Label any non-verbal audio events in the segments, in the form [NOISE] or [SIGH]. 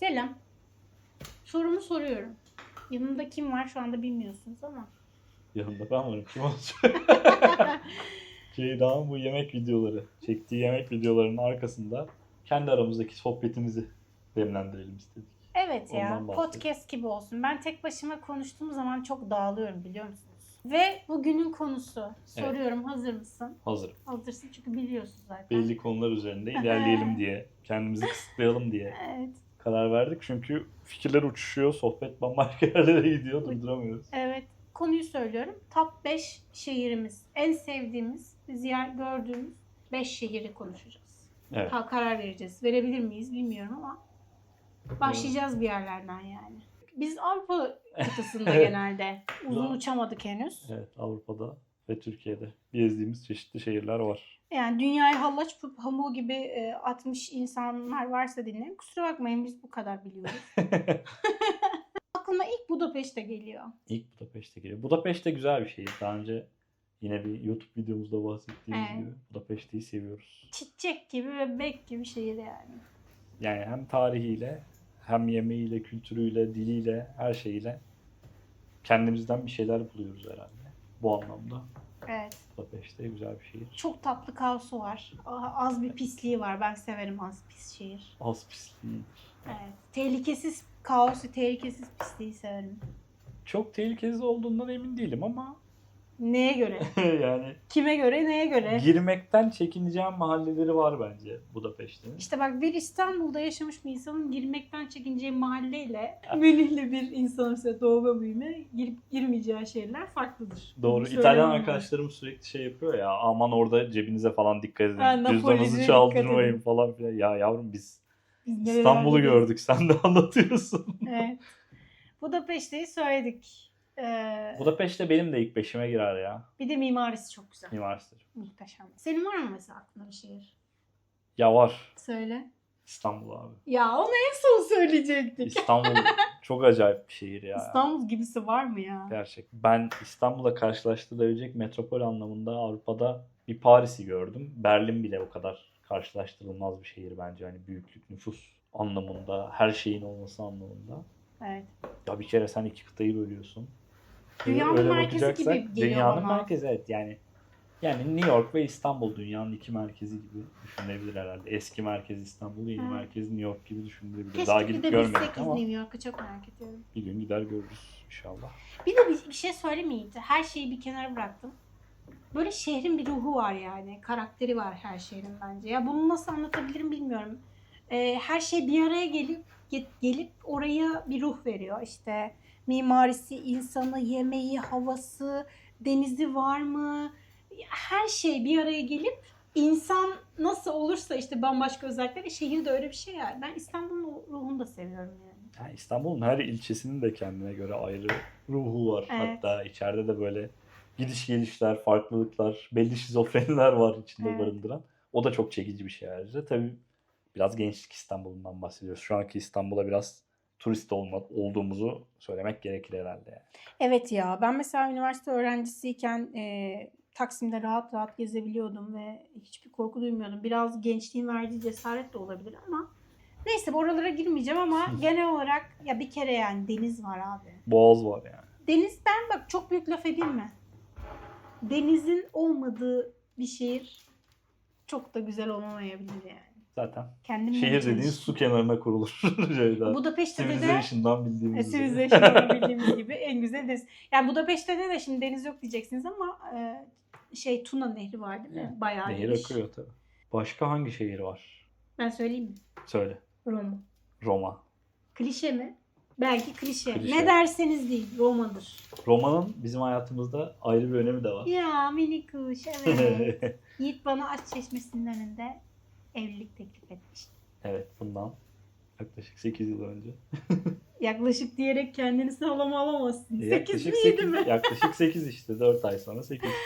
Selam. Sorumu soruyorum. Yanımda kim var şu anda bilmiyorsunuz ama. Yanımda ben varım. Kim olacak? [LAUGHS] Ceyda'nın bu yemek videoları, çektiği yemek videolarının arkasında kendi aramızdaki sohbetimizi demlendirelim istedik. Evet ya Ondan bahsedelim. podcast gibi olsun. Ben tek başıma konuştuğum zaman çok dağılıyorum biliyor musunuz? Ve bugünün konusu. Soruyorum hazır mısın? Hazırım. Hazırsın çünkü biliyorsun zaten. Belli konular üzerinde ilerleyelim [LAUGHS] diye, kendimizi kısıtlayalım diye Evet. Karar verdik. Çünkü fikirler uçuşuyor, sohbet bambaşka [LAUGHS] yerlere gidiyor, durduramıyoruz. Evet. Konuyu söylüyorum. Top 5 şehrimiz. En sevdiğimiz, ziyaret gördüğümüz 5 şehri konuşacağız. Evet. Ha, karar vereceğiz. Verebilir miyiz bilmiyorum ama başlayacağız bir yerlerden yani. Biz Avrupa [LAUGHS] kıtasında Evet. genelde uzun uçamadık henüz. Evet, Avrupa'da ve Türkiye'de gezdiğimiz çeşitli şehirler var. Yani dünyayı hallaç pamuğu gibi e, atmış insanlar varsa dinleyin. Kusura bakmayın biz bu kadar biliyoruz. [LAUGHS] [LAUGHS] Aklıma ilk Budapeşte geliyor. İlk Budapeşte geliyor. Budapeşte güzel bir şehir. Daha önce yine bir YouTube videomuzda bahsettiğimiz Evet. gibi Budapeşte'yi seviyoruz. Çiçek gibi ve bek gibi şehir yani. Yani hem tarihiyle hem yemeğiyle, kültürüyle, diliyle, her şeyiyle kendimizden bir şeyler buluyoruz herhalde. Bu anlamda Evet. Budapeşte güzel bir şehir. Çok tatlı kaosu var. A- Az bir pisliği var. Ben severim az pis şehir. Az pisliği. Evet. Tehlikesiz kaosu, tehlikesiz pisliği severim. Çok tehlikeli olduğundan emin değilim ama Neye göre? [LAUGHS] yani Kime göre, neye göre? girmekten çekineceğim mahalleleri var bence Budapeşte'nin. İşte bak bir İstanbul'da yaşamış bir insanın girmekten çekineceği mahalleyle [LAUGHS] [LAUGHS] Melihli bir insanın mesela doğma büyüme girip girmeyeceği şeyler farklıdır. Doğru. Bunu İtalyan söylemem arkadaşlarım sürekli şey yapıyor ya. Aman orada cebinize falan dikkat edin. Ha, Napoli'ye Cüzdanınızı dikkat çaldırmayın edin. falan filan. Ya yavrum biz Biz İstanbul'u gördük. Sen de anlatıyorsun. Evet. Budapeşte'yi söyledik. Ee, Budapeşte benim de ilk beşime girer ya. bir de mimarisi çok güzel. Üniversite. Muhteşem. Senin var mı mesela aklında bir şehir? Ya var. Söyle. İstanbul abi. Ya onu en son söyleyecektik. İstanbul [LAUGHS] çok acayip bir şehir ya. İstanbul gibisi var mı ya? Gerçek. Ben İstanbul'la karşılaştırılabilecek metropol anlamında Avrupa'da bir Paris'i gördüm. Berlin bile o kadar karşılaştırılmaz bir şehir bence. Hani büyüklük, nüfus anlamında, her şeyin olması anlamında. Evet. Ya bir kere sen iki kıtayı bölüyorsun. Dünyanın Öyle merkezi gibi geliyor Dünyanın bana. merkezi evet yani. Yani New York ve İstanbul dünyanın iki merkezi gibi düşünülebilir herhalde. Eski merkez İstanbul, yeni Evet. merkez New York gibi düşünülebilir. Keşke Daha gidip görmedik ama New York'u çok merak ediyorum. bir gün gider görürüz inşallah. Bir de bir, bir şey söylemeyeyim. Her şeyi bir kenara bıraktım. Böyle şehrin bir ruhu var yani. Karakteri var her şehrin bence. Ya bunu nasıl anlatabilirim bilmiyorum. Ee, her şey bir araya gelip ge- gelip oraya bir ruh veriyor. İşte mimarisi, insanı, yemeği, havası, denizi var mı? Her şey bir araya gelip insan nasıl olursa işte bambaşka özellikleri şehirde öyle bir şey yani. Ben İstanbul'un ruhunu da seviyorum yani. Yani İstanbul'un her ilçesinin de kendine göre ayrı ruhu var. Evet. Hatta içeride de böyle gidiş gelişler, farklılıklar, belli şizofreniler var içinde Evet. barındıran. O da çok çekici bir şey ayrıca. Tabii biraz gençlik İstanbul'undan bahsediyoruz. Şu anki İstanbul'a biraz turist olma, olduğumuzu söylemek gerekir herhalde. Yani. Evet ya ben mesela üniversite öğrencisiyken e, Taksim'de rahat rahat gezebiliyordum ve hiçbir korku duymuyordum. Biraz gençliğin verdiği cesaret de olabilir ama neyse oralara girmeyeceğim ama genel olarak ya bir kere yani deniz var abi. Boğaz var yani. Deniz ben bak çok büyük laf edeyim mi? Denizin olmadığı bir şehir çok da güzel olmamayabilir yani. Zaten Kendim şehir dediğiniz su kenarına kurulur. [LAUGHS] Şeyden. Budapeşte'de de Civilization'dan bildiğimiz gibi. Civilization'dan [LAUGHS] bildiğimiz gibi en güzel deniz. Yani Budapeşte'de de şimdi deniz yok diyeceksiniz ama e, şey Tuna Nehri var değil mi? Evet, Bayağı Nehir geniş. akıyor tabii. Başka hangi şehir var? Ben söyleyeyim mi? Söyle. Roma. Roma. Klişe mi? Belki klişe. Klişe. Ne derseniz değil. Roma'dır. Roma'nın bizim hayatımızda ayrı bir önemi de var. Ya mini kuş [LAUGHS] evet. Yiğit bana aç çeşmesinin önünde evlilik teklif etmiş. evet bundan yaklaşık 8 yıl önce. [LAUGHS] Yaklaşık diyerek kendini sağlama alamazsın. 8 yaklaşık miydi 8, mi? yaklaşık 8 işte 4 ay sonra 8. [LAUGHS]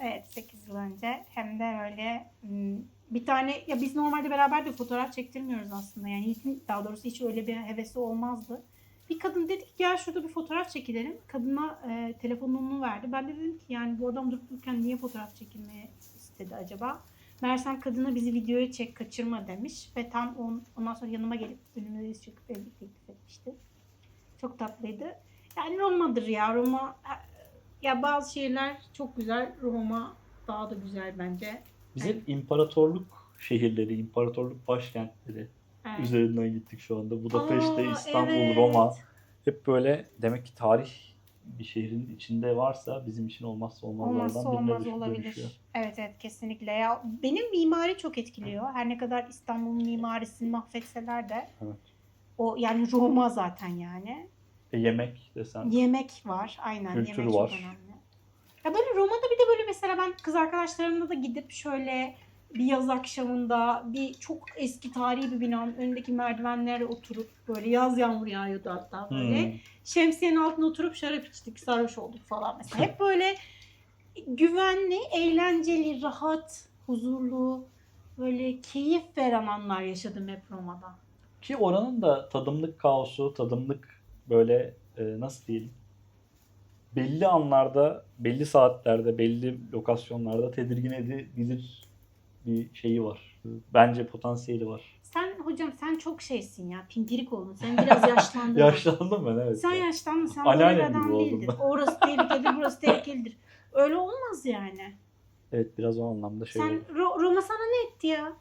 Evet 8 yıl önce hem de öyle hmm, bir tane ya biz normalde beraber de fotoğraf çektirmiyoruz aslında yani hiç, daha doğrusu hiç öyle bir hevesi olmazdı. Bir kadın dedi ki gel şurada bir fotoğraf çekilelim. Kadına e, telefonunu verdi. Ben de dedim ki yani bu adam durup dururken niye fotoğraf çekilmeye istedi acaba? Mersem kadına bizi videoya çek kaçırma demiş. Ve tam on, ondan sonra yanıma gelip önüme diz çöküp evlilik teklif etmişti. Çok tatlıydı. Yani Roma'dır ya. Roma ya bazı şehirler çok güzel. Roma daha da güzel bence. Bizim imparatorluk şehirleri, imparatorluk başkentleri Evet. üzerinden gittik şu anda. Budapeşte, Aa, İstanbul, evet. Roma. Hep böyle demek ki tarih bir şehrin içinde varsa bizim için olmazsa olmazlardan Olmazsa birine olmaz düş- olabilir. dönüşüyor. Evet evet kesinlikle. Ya benim mimari çok etkiliyor. Her ne kadar İstanbul'un mimarisini mahvetseler de Evet. o yani Roma zaten yani. E, yemek desen. Yemek var. Aynen Kültür yemek var. çok önemli. Ya böyle Roma'da bir de böyle mesela ben kız arkadaşlarımla da gidip şöyle bir yaz akşamında bir çok eski tarihi bir binanın önündeki merdivenlere oturup böyle yaz yağmur yağıyordu hatta böyle. Hmm. Şemsiyenin altında oturup şarap içtik, sarhoş olduk falan mesela. Hep böyle güvenli, eğlenceli, rahat, huzurlu, böyle keyif veren anlar yaşadım hep Roma'da. Ki oranın da tadımlık kaosu, tadımlık böyle e, nasıl diyelim belli anlarda, belli saatlerde, belli lokasyonlarda tedirgin edebilir bir şeyi var. Bence potansiyeli var. Sen hocam sen çok şeysin ya, pimpirik oldun. Sen biraz yaşlandın. [LAUGHS] Yaşlandım ben evet. Sen ya. yaşlandın, sen böyle bir Anneannem gibi adam oldum değildin. Orası tehlikelidir, burası tehlikelidir. Öyle olmaz yani. Evet biraz o anlamda şey Sen oldu. Ro- Roma sana ne etti ya?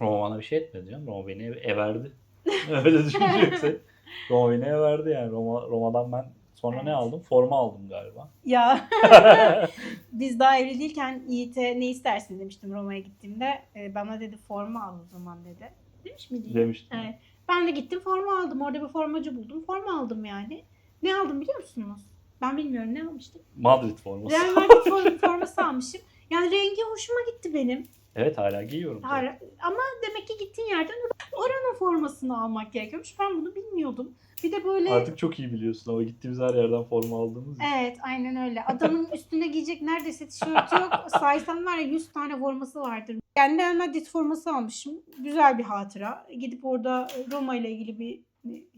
Roma bana bir şey etmedi canım. Roma beni ev- everdi. [LAUGHS] Öyle düşüneceksek. [LAUGHS] Roma beni everdi yani. Roma, Roma'dan ben sonra ne aldım? Forma aldım galiba. Ya [LAUGHS] biz daha evli değilken Yiğit'e ne istersin demiştim Roma'ya gittiğimde. Ee, bana dedi forma al o zaman dedi. Demiş miydi? Demiştim. Evet. Ben de gittim forma aldım. Orada bir formacı buldum. Forma aldım yani. Ne aldım biliyor musunuz? Ben bilmiyorum ne almıştım. Madrid forması. Real Madrid form- [LAUGHS] forması almışım. Yani rengi hoşuma gitti benim. Evet hala giyiyorum. Hala- Ama demek ki gittiğin yerden oranın formasını almak gerekiyormuş. Ben bunu bilmiyordum. Bir de böyle Artık çok iyi biliyorsun ama gittiğimiz her yerden forma aldığımız için. Evet aynen öyle. Adamın [LAUGHS] üstünde giyecek neredeyse tişörtü yok. Saysam var ya 100 tane forması vardır. Ben de Madrid forması almışım. Güzel bir hatıra. Gidip orada Roma ile ilgili bir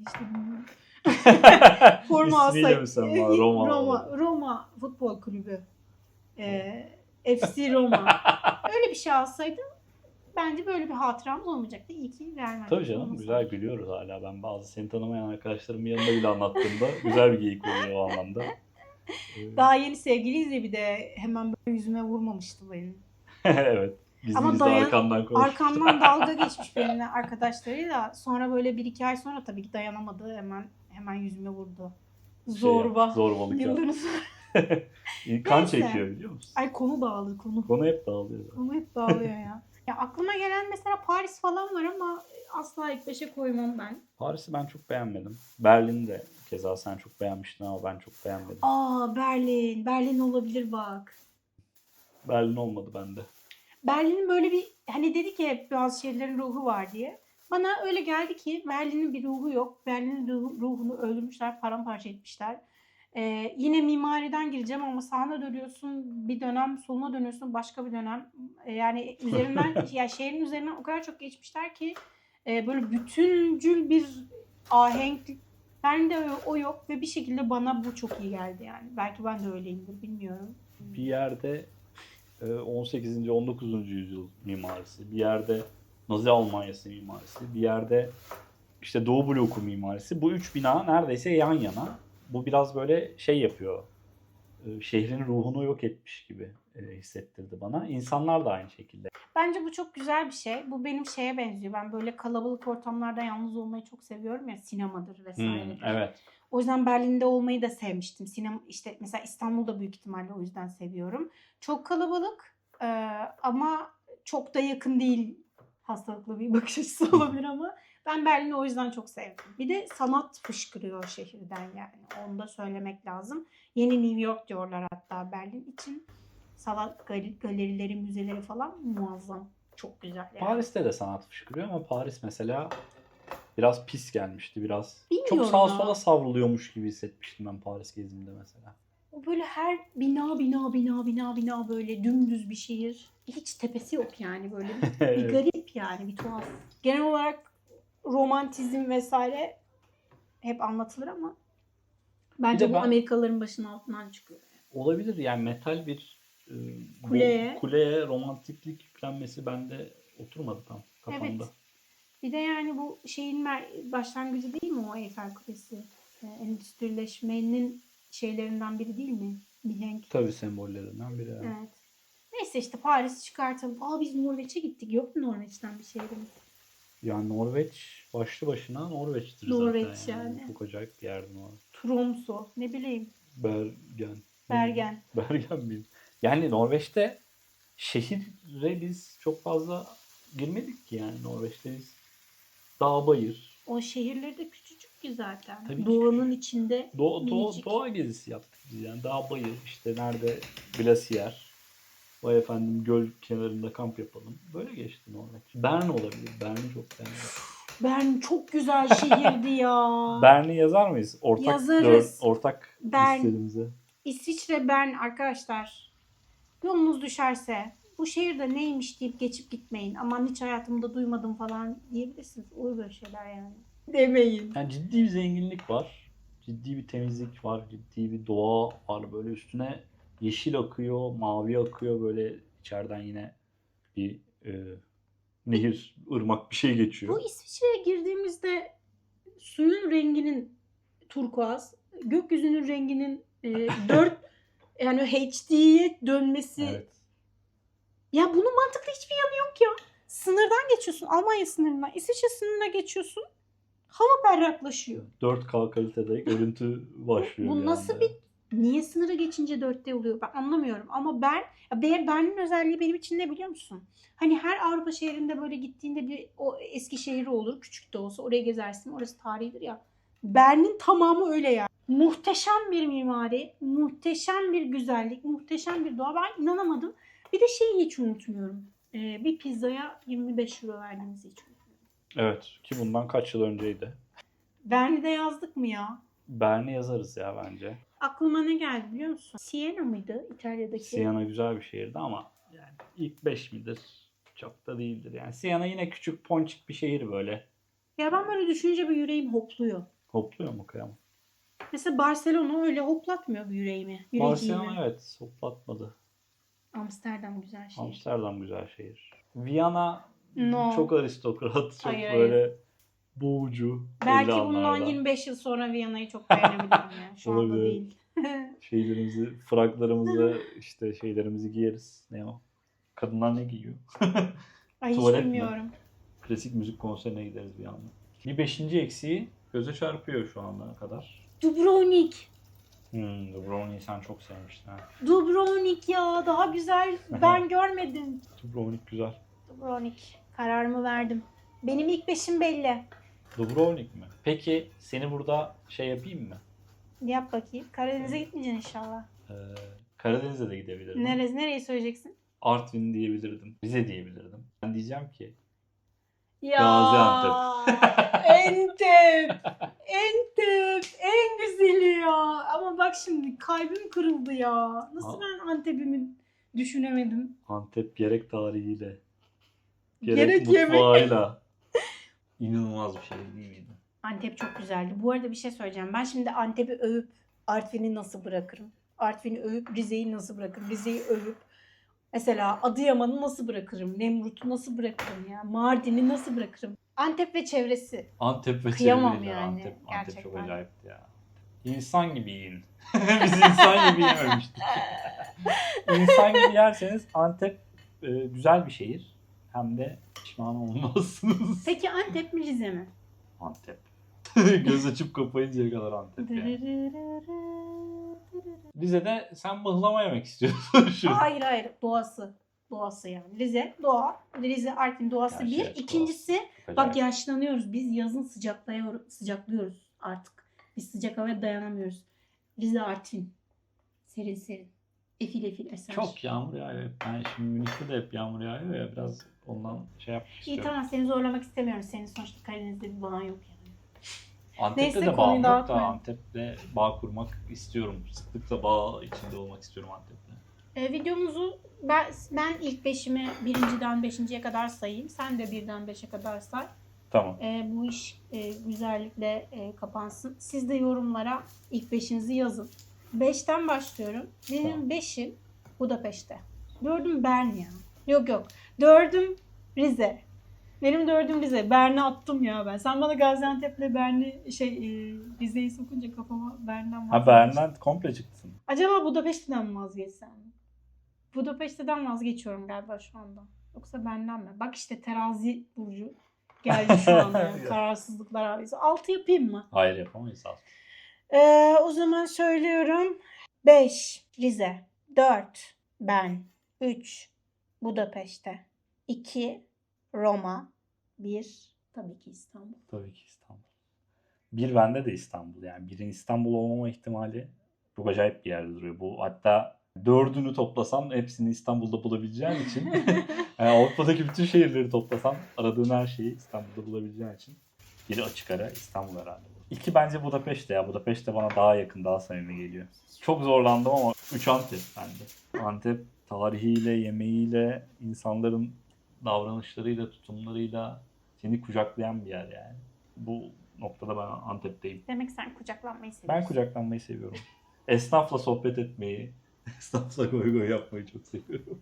işte bilmiyorum. [LAUGHS] forma alsaydım. Roma? [LAUGHS] Roma, Roma Futbol Kulübü. Ee, FC Roma. Öyle bir şey alsaydım bence böyle bir hatıramız olmayacaktı. İyi ki Madrid Tabii canım forması güzel gülüyoruz hala. Ben bazı seni tanımayan arkadaşlarımın yanında bile anlattığımda güzel bir geyik oluyor o anlamda. Ee, Daha yeni sevgiliyiz ya bir de hemen böyle yüzüme vurmamıştı benim. [LAUGHS] evet. Gizli Ama gizli dayan- arkandan konuşmuş. Arkamdan [LAUGHS] dalga geçmiş benimle arkadaşlarıyla. Sonra böyle bir iki ay sonra tabii ki dayanamadı. Hemen hemen yüzüme vurdu. Şey Zorba. yap, Zorbalık yap. Yıldırız. Kan Neyse. çekiyor biliyor musun? Ay konu dağıldı konu. Konu hep dağılıyor. zaten. Konu hep dağılıyor ya. [LAUGHS] Ya aklıma gelen mesela Paris falan var ama asla ilk beşe koymam ben. Paris'i ben çok beğenmedim. Berlin'i de keza sen çok beğenmiştin ama ben çok beğenmedim. Aa Berlin. Berlin olabilir bak. Berlin olmadı bende. Berlin'in böyle bir hani dedik ya hep bazı şehirlerin ruhu var diye. Bana öyle geldi ki Berlin'in bir ruhu yok. Berlin'in ruhu- ruhunu öldürmüşler, paramparça etmişler. Ee, yine mimariden gireceğim ama sağına dönüyorsun bir dönem, soluna dönüyorsun başka bir dönem. Ee, yani üzerinden, [LAUGHS] ya şehrin üzerinden o kadar çok geçmişler ki e, böyle bütüncül bir ahenk bende o, o yok ve bir şekilde bana bu çok iyi geldi yani. Belki ben de öyleyimdir bilmiyorum. Bir yerde e, 18. 19. yüzyıl mimarisi, bir yerde Nazi Almanyası mimarisi, bir yerde işte Doğu bloku mimarisi. Bu üç bina neredeyse yan yana. Bu biraz böyle şey yapıyor. e, Şehrin ruhunu yok etmiş gibi e, hissettirdi bana. İnsanlar da aynı şekilde. Bence bu çok güzel bir şey. Bu benim şeye benziyor. Ben böyle kalabalık ortamlarda yalnız olmayı çok seviyorum ya sinemadır Hmm, vesaire. evet. O yüzden Berlin'de olmayı da sevmiştim. Sinema işte mesela İstanbul'da büyük ihtimalle o yüzden seviyorum. Çok kalabalık e, ama çok da yakın değil. Hastalıklı bir bakış açısı [LAUGHS] olabilir ama ben Berlin'i o yüzden çok sevdim. Bir de sanat fışkırıyor şehirden yani. Onu da söylemek lazım. Yeni New York diyorlar hatta Berlin için. Sanat gal- galerileri, müzeleri falan muazzam. Çok güzel. Yani. Paris'te de sanat fışkırıyor ama Paris mesela biraz pis gelmişti. Biraz Bilmiyorum çok sağa sola savruluyormuş gibi hissetmiştim ben Paris gezimde mesela. O böyle her bina bina bina bina bina böyle dümdüz bir şehir. Hiç tepesi yok yani böyle bir, bir [LAUGHS] garip yani bir tuhaf. Genel olarak romantizm vesaire hep anlatılır ama bence bu ben- Amerikalıların başının altından çıkıyor. Olabilir yani metal bir e, bu Kuleye. kuleye romantiklik yüklenmesi bende oturmadı tam kafamda. Evet. Bir de yani bu şeyin mer- başlangıcı değil mi o Eyfel Kulesi? Ee, endüstrileşmenin şeylerinden biri değil mi? Mihenk. Tabii sembollerinden biri. yani. Evet. Neyse işte Paris çıkartalım. Aa biz Norveç'e gittik. Yok mu Norveç'ten bir şehrimiz? Yani Norveç başlı başına Norveç'tir Norveç zaten. yani. Çok acayip bir yerdi Norveç. Tromsø. Ne bileyim. Bergen. Bergen. [LAUGHS] Bergen mi? Yani Norveç'te şehire biz çok fazla girmedik ki yani Norveç'te biz dağ bayır, O şehirleri de küçücük ki zaten. Tabii Doğanın içinde doğa, doğa, minicik. doğa gezisi yaptık biz yani dağ bayır işte nerede glasiyer, vay efendim göl kenarında kamp yapalım. Böyle geçti Norveç. Bern olabilir. Bern'i çok beğendim. Bern çok güzel şehirdi ya. [LAUGHS] Bern'i yazar mıyız? Ortak Yazarız. dört- ortak Bern. listemize. İsviçre Bern arkadaşlar. Yolunuz düşerse bu şehirde neymiş deyip geçip gitmeyin. Aman hiç hayatımda duymadım falan diyebilirsiniz. Olur böyle şeyler yani. Demeyin. Yani ciddi bir zenginlik var. Ciddi bir temizlik var. Ciddi bir doğa var. Böyle üstüne yeşil akıyor, mavi akıyor. Böyle içeriden yine bir e, nehir, ırmak bir şey geçiyor. Bu İsviçre'ye girdiğimizde suyun renginin turkuaz, gökyüzünün renginin e, [LAUGHS] 4 yani HD'ye dönmesi. Evet. Ya bunun mantıklı hiçbir yanı yok ya. Sınırdan geçiyorsun. Almanya sınırından. İsviçre sınırına geçiyorsun. Hava berraklaşıyor. 4K kalitede görüntü başlıyor. bu bir nasıl bir niye sınırı geçince 4'te oluyor ben anlamıyorum. Ama ben Ber- Berlin'in özelliği benim için ne biliyor musun? Hani her Avrupa şehrinde böyle gittiğinde bir o eski şehri olur. Küçük de olsa oraya gezersin. Orası tarihidir ya. Berlin tamamı öyle ya. Muhteşem bir mimari, muhteşem bir güzellik, muhteşem bir doğa. Ben inanamadım. Bir de şeyi hiç unutmuyorum. Ee, bir pizzaya 25 euro verdiğimizi hiç unutmuyorum. Evet. Ki bundan kaç yıl önceydi. Bern'de yazdık mı ya? Bern'i yazarız ya bence. Aklıma ne geldi biliyor musun? Siena mıydı İtalya'daki? Siena güzel bir şehirdi ama yani ilk 5 midir? Çok da değildir. Yani Siena yine küçük ponçik bir şehir böyle. Ya ben böyle düşününce bir yüreğim hopluyor. Hopluyor mu kıyamam? Mesela Barcelona öyle hoplatmıyor bir yüreğimi. Yüreğimi. Barcelona evet hoplatmadı. Amsterdam güzel şey. Amsterdam güzel şehir. Viyana No. çok aristokrat, çok Hayır, böyle boğucu. Belki bundan anlarda. 25 yıl sonra Viyana'yı çok beğenebilirim ya. Şu anda Olabilir. değil. [LAUGHS] Şeylerimizi, fraklarımızı, işte şeylerimizi giyeriz. Ne o? Kadınlar ne giyiyor? Ay hiç Tuvalet mi? bilmiyorum. Klasik müzik konserine gideriz bir anda. Bir beşinci eksiği göze çarpıyor şu ana kadar. Dubrovnik. Hmm, Dubrovnik'i sen çok sevmiştin ha. Dubrovnik ya daha güzel ben [LAUGHS] görmedim. Dubrovnik güzel. Dubrovnik. Kararımı verdim. Benim ilk beşim belli. Dubrovnik mi? Peki seni burada şey yapayım mı? Yap bakayım. Karadeniz'e gitmeyeceksin inşallah. Ee, Karadeniz'e de gidebilirdim. Neresi, nereyi söyleyeceksin? Artvin diyebilirdim. Rize diyebilirdim. Ben diyeceğim ki Ya Gaziantep. [LAUGHS] Entep. [LAUGHS] Entep. En güzeli ya. Ama bak şimdi kalbim kırıldı ya. Nasıl ben Antep'imi düşünemedim. Antep gerek tarihiyle, gerek, Gerek yemek. İnanılmaz bir şey değil miydi? Antep çok güzeldi. Bu arada bir şey söyleyeceğim. Ben şimdi Antep'i övüp Artvin'i nasıl bırakırım? Artvin'i övüp Rize'yi nasıl bırakırım? Rize'yi övüp mesela Adıyaman'ı nasıl bırakırım? Nemrut'u nasıl bırakırım ya? Mardin'i nasıl bırakırım? Antep ve çevresi. Antep ve Kıyamam çevreleri, yani, Antep, Antep çok acayipti ya. İnsan gibi yiyin. [LAUGHS] Biz insan gibi yememiştik. [LAUGHS] İnsan gibi yerseniz Antep e, güzel bir şehir. Hem de pişman olmazsınız. [LAUGHS] Peki Antep mi Rize mi? Antep. [LAUGHS] Göz açıp kapayıncaya kadar Antep yani. Rize'de sen mıhlama yemek istiyorsun şu. Hayır hayır doğası. Doğası yani. Rize doğa. Rize Artvin doğası bir. İkincisi Acayip. bak yaşlanıyoruz. Biz yazın sıcaklıyor, sıcaklıyoruz artık. Biz sıcak havaya dayanamıyoruz. Rize Artvin. Serin serin. Efil efil eser. Çok yağmur yağıyor. Ben şimdi Münih'te de hep yağmur yağıyor ya biraz ondan şey yapmak İyi istiyorum. tamam seni zorlamak istemiyorum. Senin sonuçta Karadeniz'de bir bağın yok yani. Antep'te Neyse, de konuyu bağım yok da dağıtmayalım. Antep'le bağ kurmak istiyorum. Sıklıkla bağ içinde olmak istiyorum Antep'te. Ee, videomuzu ben, ben ilk beşimi birinciden beşinciye kadar sayayım. Sen de birden beşe kadar say. Tamam. Ee, bu iş e, güzellikle e, kapansın. Siz de yorumlara ilk beşinizi yazın. Beşten başlıyorum. Benim Tamam. beşim Budapeşte. Dördüm Bern ya. Yok yok. Dördüm Rize. Benim dördüm Rize. Bern'i attım ya ben. Sen bana Gaziantep'le Bern'i şey e, Rize'yi sokunca kafama Bern'den Ha Bern'den komple çıktın. Acaba Budapeşte'den mi vazgeçsem? Budapeşte'den vazgeçiyorum galiba şu anda. Yoksa benden mi? Bak işte terazi burcu geldi şu anda. [LAUGHS] Kararsızlıklar abisi. Altı yapayım mı? Hayır yapamayız aslında. Ee, o zaman söylüyorum. 5 Rize. 4 ben. 3 Budapeşte. 2 Roma. 1 tabii ki İstanbul. Tabii ki İstanbul. Bir bende de İstanbul yani. Birin İstanbul olmama ihtimali çok acayip bir yerde duruyor. Bu hatta dördünü toplasam hepsini İstanbul'da bulabileceğim için [LAUGHS] yani Avrupa'daki bütün şehirleri toplasam aradığın her şeyi İstanbul'da bulabileceğin için biri açık ara İstanbul herhalde. İki bence Budapeşte ya. Budapeşte bana daha yakın, daha samimi geliyor. Çok zorlandım ama üç Antep bende. Antep tarihiyle, yemeğiyle, insanların davranışlarıyla, tutumlarıyla seni kucaklayan bir yer yani. Bu noktada ben Antep'teyim. Demek sen kucaklanmayı seviyorsun. Ben kucaklanmayı seviyorum. Esnafla sohbet etmeyi, [LAUGHS] esnafla goy goy yapmayı çok seviyorum.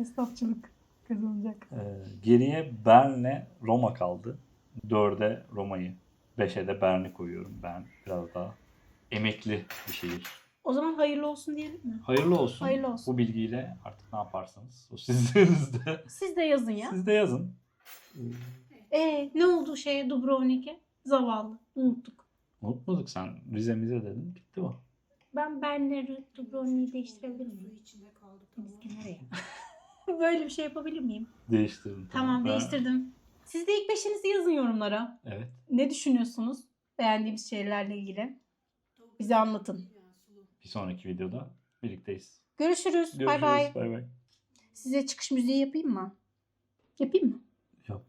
Esnafçılık kazanacak. Ee, geriye Bern'le Roma kaldı. Dörde Roma'yı, beşe de Bern'i koyuyorum. Ben biraz daha emekli bir şehir. O zaman hayırlı olsun diyelim mi? Hayırlı olsun. Hayırlı olsun. Bu bilgiyle artık ne yaparsanız o sizin elinizde. Siz de yazın ya. Siz de yazın. Ee, ne oldu şeye Dubrovnik'e? Zavallı. Unuttuk. Unutmadık sen Rize'mize dedin. Bitti o. Ben Bernleri Dubrovnik'i değiştirebilir miyim? içinde kaldı. Biz nereye? [LAUGHS] Böyle bir şey yapabilir miyim? Değiştirdim. Tamam Ben- değiştirdim. Siz de ilk beşinizi yazın yorumlara. Evet. Ne düşünüyorsunuz beğendiğimiz şeylerle ilgili? Bize anlatın. Bir sonraki videoda birlikteyiz. Görüşürüz. Bay bay. Bay bay. Size çıkış müziği yapayım mı? Yapayım mı? Yap.